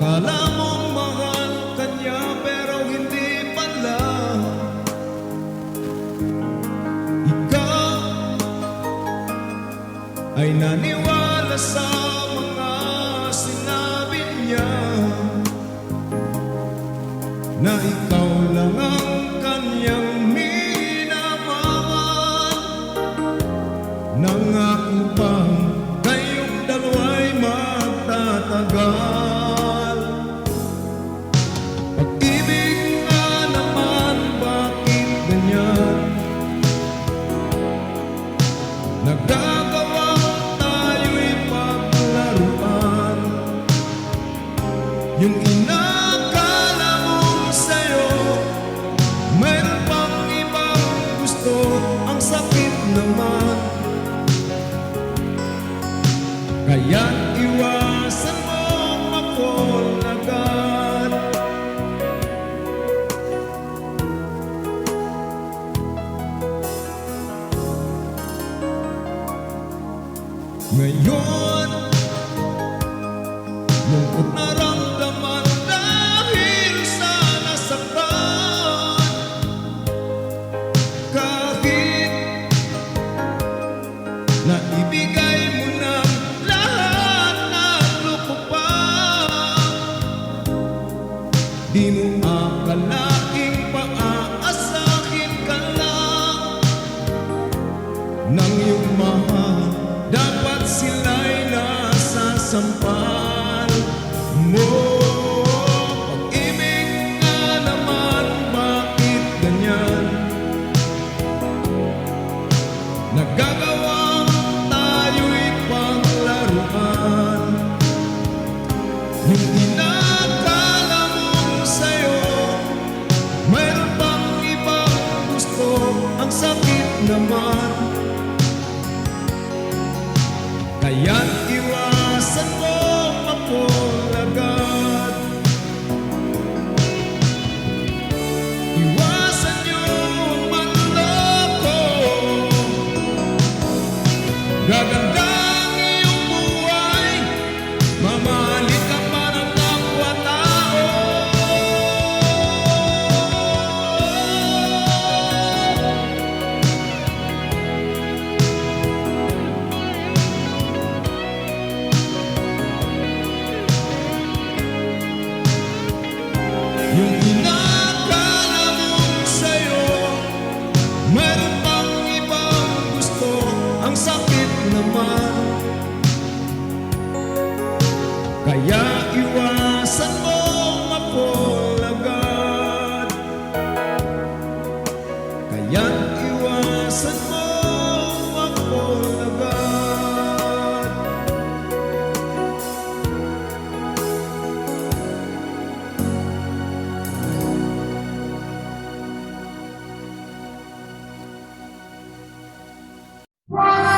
Akala mong mahal ka niya pero hindi pala Ikaw ay naniwala sa mga sinabi niya Na ikaw lang ang kanyang Kaya iwasan mo mag-fall agad Ngayon Lungkot na ramdaman dahil sa nasaktan. Kahit na Di mo akalaing paaasahin ka lang. Ng iyong mahal Dapat sila'y nasasampal. Mo Pag-ibig nga naman, bakit naman. Kaya't iwasan mo ako agad Iwasan yung manloko Gagawin Kaya iwasan mo mapol agad Kaya iwasan mo mapol agad Wow!